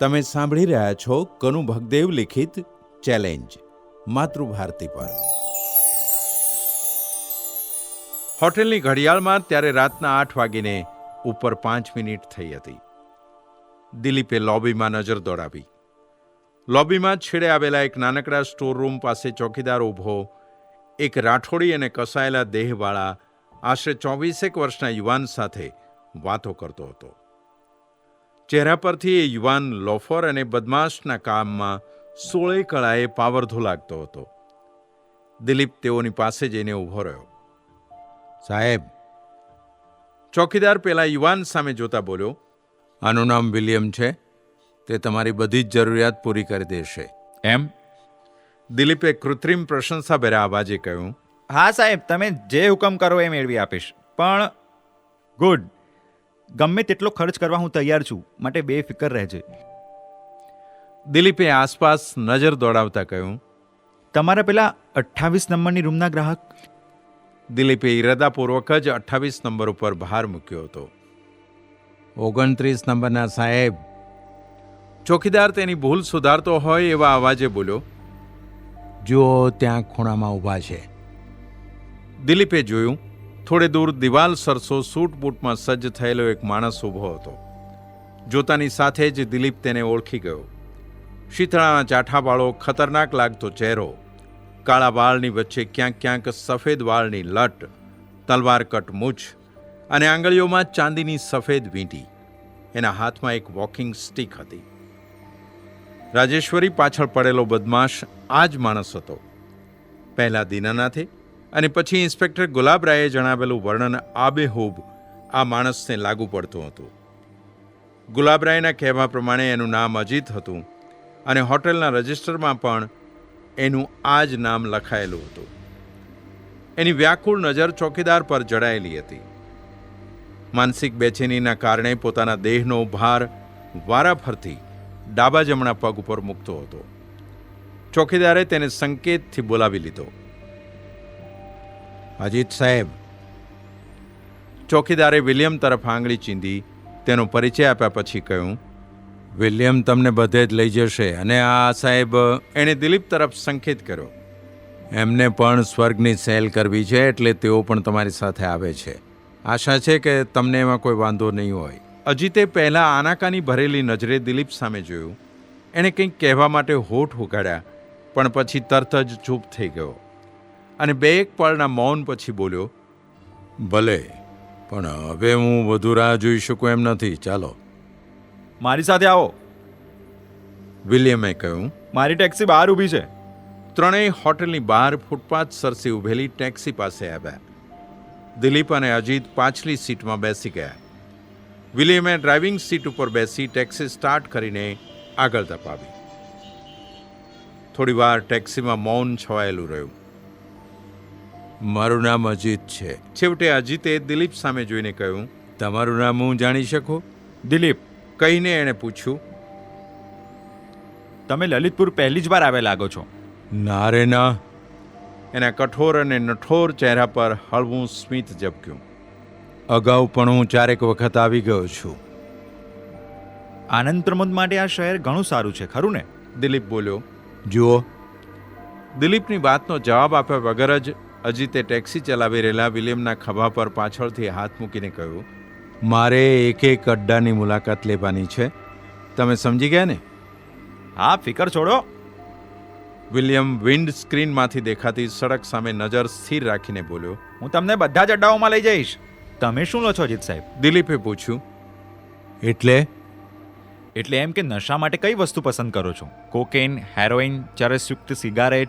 તમે સાંભળી રહ્યા છો કનુ ભગદેવ લિખિત ચેલેન્જ, માતૃભારતી પર. હોટેલની ઘડિયાળમાં ત્યારે રાતના આઠ વાગીને ઉપર પાંચ મિનિટ થઈ હતી. દિલીપે લોબીમાં નજર દોડાવી. લોબીમાં છેડે આવેલા એક નાનકડા સ્ટોર રૂમ પાસે ચોકીદાર ઊભો, એક રાઠોડી અને કસાયેલા દેહવાળા આશરે ચોવીસેક વર્ષના યુવાન સાથે વાતો કરતો હતો. ચહેરા પરથી એ યુવાન લોફર અને બદમાશના કામમાં સોળે કળાએ પાવરધો લાગતો હતો. દિલીપ તેઓની પાસે જઈને ઊભો રહ્યો. સાહેબ. ચોકીદાર પેલા યુવાન સામે જોતા બોલ્યો આનું નામ વિલિયમ છે. તે તમારી બધી જ જરૂરિયાત પૂરી કરી દેશે. એમ? દિલીપે કૃત્રિમ પ્રશંસાભર્યા અવાજે કહ્યું હા સાહેબ તમે જે હુકમ કરો એ મેળવી આપીશ. પણ ગુડ. ગમે તેટલો ખર્ચ કરવા હું તૈયાર છું માટે બેફિકર રહેજે. દિલીપે આસપાસ નજર દોડાવતા કહ્યું તમારા પેલા અઠ્ઠાવીસ નંબરની રૂમના ગ્રાહક? દિલીપે ઇરાદાપૂર્વક જ અઠ્ઠાવીસ નંબર ઉપર ભાર મૂક્યો હતો. ઓગણત્રીસ નંબરના સાહેબ ચોકીદાર તેની ભૂલ સુધારતો હોય એવા અવાજે બોલ્યો જુઓ ત્યાં ખૂણામાં ઊભા છે. દિલીપે જોયું થોડે દૂર દિવાલ સરસો સૂટ બૂટમાં સજ્જ થયેલો એક માણસ ઊભો હતો. જોતાની સાથે જ દિલીપ તેને ઓળખી ગયો. શીતળાના ચાઠાવાળો ખતરનાક લાગતો ચહેરો, કાળા વાળની વચ્ચે ક્યાંક ક્યાંક સફેદ વાળની લટ, તલવાર કટ મૂછ અને આંગળીઓમાં ચાંદીની સફેદ વીંટી. એના હાથમાં એક વોકિંગ સ્ટીક હતી. રાજેશ્વરી પાછળ પડેલો બદમાશ આ જ માણસ હતો. પહેલાં દીનાનાથે અને પછી ઇન્સ્પેક્ટર ગુલાબરાયે જણાવેલું વર્ણન આબેહૂબ આ માણસને લાગુ પડતું હતું. ગુલાબરાયના કહેવા પ્રમાણે એનું નામ અજીત હતું અને હોટેલના રજિસ્ટરમાં પણ એનું આ જ નામ લખાયેલું હતું. એની વ્યાકુળ નજર ચોકીદાર પર જડાયેલી હતી. માનસિક બેચેનીના કારણે પોતાના દેહનો ભાર વારાફરતી ડાબા જમણા પગ ઉપર મૂકતો હતો. ચોકીદારે તેને સંકેતથી બોલાવી લીધો. અજીત સાહેબ. ચોકીદારે વિલિયમ તરફ આંગળી ચીંધી, તેનો પરિચય આપ્યા પછી કહ્યું, વિલિયમ તમને બધે જ લઈ જશે અને આ સાહેબ, એણે દિલીપ તરફ સંકેત કર્યો. એમને પણ સ્વર્ગની સેલ કરવી છે એટલે તેઓ પણ તમારી સાથે આવે છે. આશા છે કે તમને એમાં કોઈ વાંધો નહીં હોય. અજીતે પહેલાં આનાકાની ભરેલી નજરે દિલીપ સામે જોયું. એણે કંઈક કહેવા માટે હોઠ ઉગાડ્યા, પણ પછી તરત જ ચૂપ થઈ ગયો. અને બે એક પળના મૌન પછી બોલ્યો ભલે પણ હવે હું વધુ રાહ જોઈ શકું એમ નથી. ચાલો. મારી સાથે આવો. વિલિયમે કહ્યું મારી ટેક્સી બહાર ઊભી છે. ત્રણેય હોટલની બહાર ફૂટપાથ સરસી ઊભેલી ટેક્સી પાસે આવ્યા. દિલીપ અને અજીત પાછલી સીટમાં બેસી ગયા. વિલિયમે ડ્રાઇવિંગ સીટ ઉપર બેસી ટેક્સી સ્ટાર્ટ કરીને આગળ ધપાવી. થોડીવાર ટેક્સીમાં મૌન છવાયેલું રહ્યું. મારું નામ અજીત છે. છેવટે અજીતે દિલીપ સામે જોઈને કહ્યું તમારું નામ હું જાણી શકું? દિલીપ કહીને એણે પૂછ્યું તમે લલિતપુર પહેલી જ વાર આવે લાગો છો. ના રે ના. એના કઠોર અને નઠોર ચહેરા પર હળવું સ્મિત ઝબક્યું. અગાઉ પણ હું ચારેક વખત આવી ગયો છું. આનંદ પ્રમોદ માટે આ શહેર ઘણું સારું છે ખરું ને? દિલીપ બોલ્યો જુઓ. દિલીપની વાતનો જવાબ આપ્યા વગર જ અજીતે ટેક્સી ચલાવી રહેલા વિલિયમના ખભા પર પાછળથી હાથ મૂકીને કહ્યું મારે એક એક અડ્ડાની મુલાકાત લેવાની છે. તમે સમજી ગયા ને? હા ફિકર છોડો. વિલિયમ વિન્ડ સ્ક્રીનમાંથી દેખાતી સડક સામે નજર સ્થિર રાખીને બોલ્યો હું તમને બધા જ અડ્ડાઓમાં લઈ જઈશ. તમે શું લો છો અજીત સાહેબ? દિલીપે પૂછ્યું એટલે? એટલે એમ કે નશા માટે કઈ વસ્તુ પસંદ કરો છો? કોકેન હેરોઇન ચરસયુક્ત સિગારેટ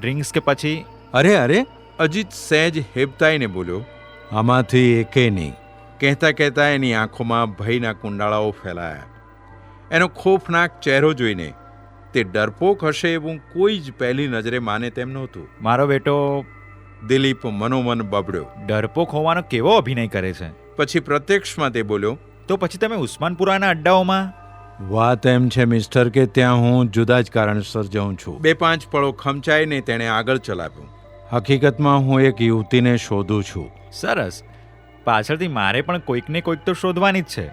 ડ્રિંક્સ કે પછી? અરે અરે અજીત સહેજ હેબતાઈને બોલ્યો આમાંથી એકે નહીં. કહેતા કહેતા એની આંખોમાં ભયના કુંડાળાઓ ફેલાયા. એનો ખોફનાક ચહેરો જોઈને તે ડરપોક હશે એવું કોઈ જ પહેલી નજરે માને તેમ નહોતું. મારો બેટો દિલીપ મનોમન બબડ્યો. ડરપોક હોવાનો કેવો અભિનય કરે છે? પછી પ્રત્યક્ષમાં તે બોલ્યો તો પછી તમે ઉસ્માનપુરાના અડ્ડાઓમાં? વાત એમ છે મિસ્ટર કે ત્યાં હું જુદા જ કારણસર જાઉં છું. બે પાંચ પળો ખમચાઈને તેણે આગળ ચલાવ્યું. હકીકતમાં હું એક યુવતીને શોધું છું. સરસ. પાછળથી મારે પણ કોઈકને કોઈક તો શોધવાની જ છે.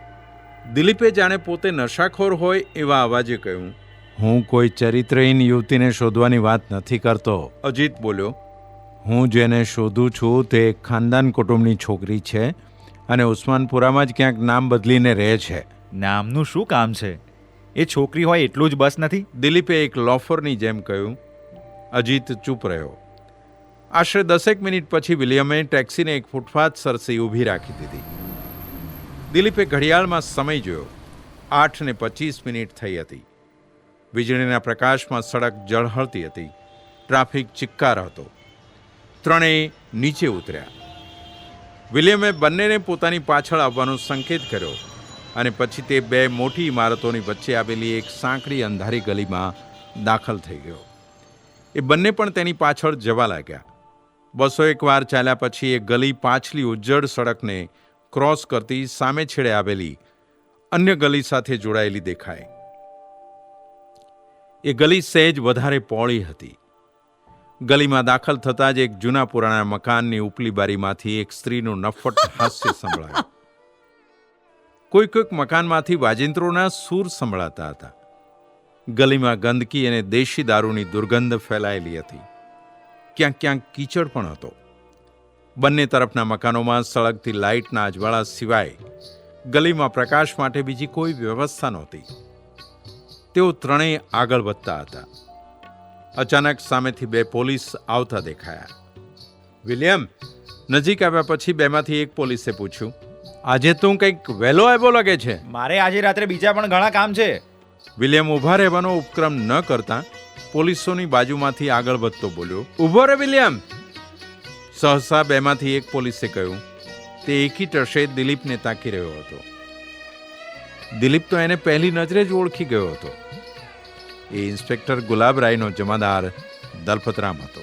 દિલીપે જાણે પોતે નશાખોર હોય એવા અવાજે કહ્યું. હું કોઈ ચરિત્રહીન યુવતીને શોધવાની વાત નથી કરતો. અજીત બોલ્યો. હું જેને શોધું છું તે એક ખાનદાન કુટુંબની છોકરી છે અને ઉસ્માનપુરામાં જ ક્યાંક નામ બદલીને રહે છે. નામનું શું કામ છે? એ છોકરી હોય એટલું જ બસ નથી? દિલીપે એક લોફરની જેમ કહ્યું. અજીત ચૂપ રહ્યો. આશરે દસેક મિનિટ પછી વિલિયમે ટેક્સીને એક ફૂટપાથ સરસી ઊભી રાખી દીધી. દિલીપે ઘડિયાળમાં સમય જોયો. આઠ ને પચીસ મિનિટ થઈ હતી. વીજળીના પ્રકાશમાં સડક ઝળહળતી હતી. ટ્રાફિક ચિક્કાર હતો. ત્રણેય નીચે ઉતર્યા. વિલિયમે બંનેને પોતાની પાછળ આવવાનો સંકેત કર્યો અને પછી તે બે મોટી ઇમારતોની વચ્ચે આવેલી એક સાંકડી અંધારી ગલીમાં દાખલ થઈ ગયો. એ બંને પણ તેની પાછળ જવા લાગ્યા. બસો એક વાર ચાલ્યા પછી એ ગલી પાછલી ઉજ્જડ સડકને ક્રોસ કરતી સામે છેડે આવેલી અન્ય ગલી સાથે જોડાયેલી દેખાય એ ગલી સહેજ વધારે પોળી હતી. ગલીમાં દાખલ થતાં જ એક જૂના પુરાણા મકાનની ઉપલી બારીમાંથી એક સ્ત્રીનું નફટ હાસ્ય સંભળાયું. કોઈ કોઈક મકાનમાંથી વાજિંત્રોના સૂર સંભળાતા હતા. ગલીમાં ગંદકી અને દેશી દારૂની દુર્ગંધ ફેલાયેલી હતી. ક્યાંક ક્યાંક કીચડ પણ હતો. બંને તરફના મકાનોમાં સળગતી લાઇટના અજવાળા સિવાય ગલીમાં પ્રકાશ માટે બીજી કોઈ વ્યવસ્થા નહોતી. તેઓ ત્રણેય આગળ વધતા હતા. અચાનક સામેથી બે પોલીસ આવતા દેખાયા. વિલિયમ નજીક આવ્યા પછી બેમાંથી એક પોલીસે પૂછ્યું આજે તું કંઈક વહેલો આવ્યો લાગે છે? મારે આજે રાત્રે બીજા પણ ઘણા કામ છે. વિલિયમ ઊભા રહેવાનો ઉપક્રમ ન કરતા પોલીસોની બાજુમાંથી આગળ વધતો બોલ્યો, ઊભો રે, વિલિયમ. સહસા બેમાંથી એક પોલીસે કહ્યું, તે એકી ટશે દિલીપને તાકી રહ્યો હતો. દિલીપ તો એને પહેલી નજરે જ ઓળખી ગયો હતો. એ ઇન્સ્પેક્ટર ગુલાબરાયનો જમાદાર દલપતરામ હતો.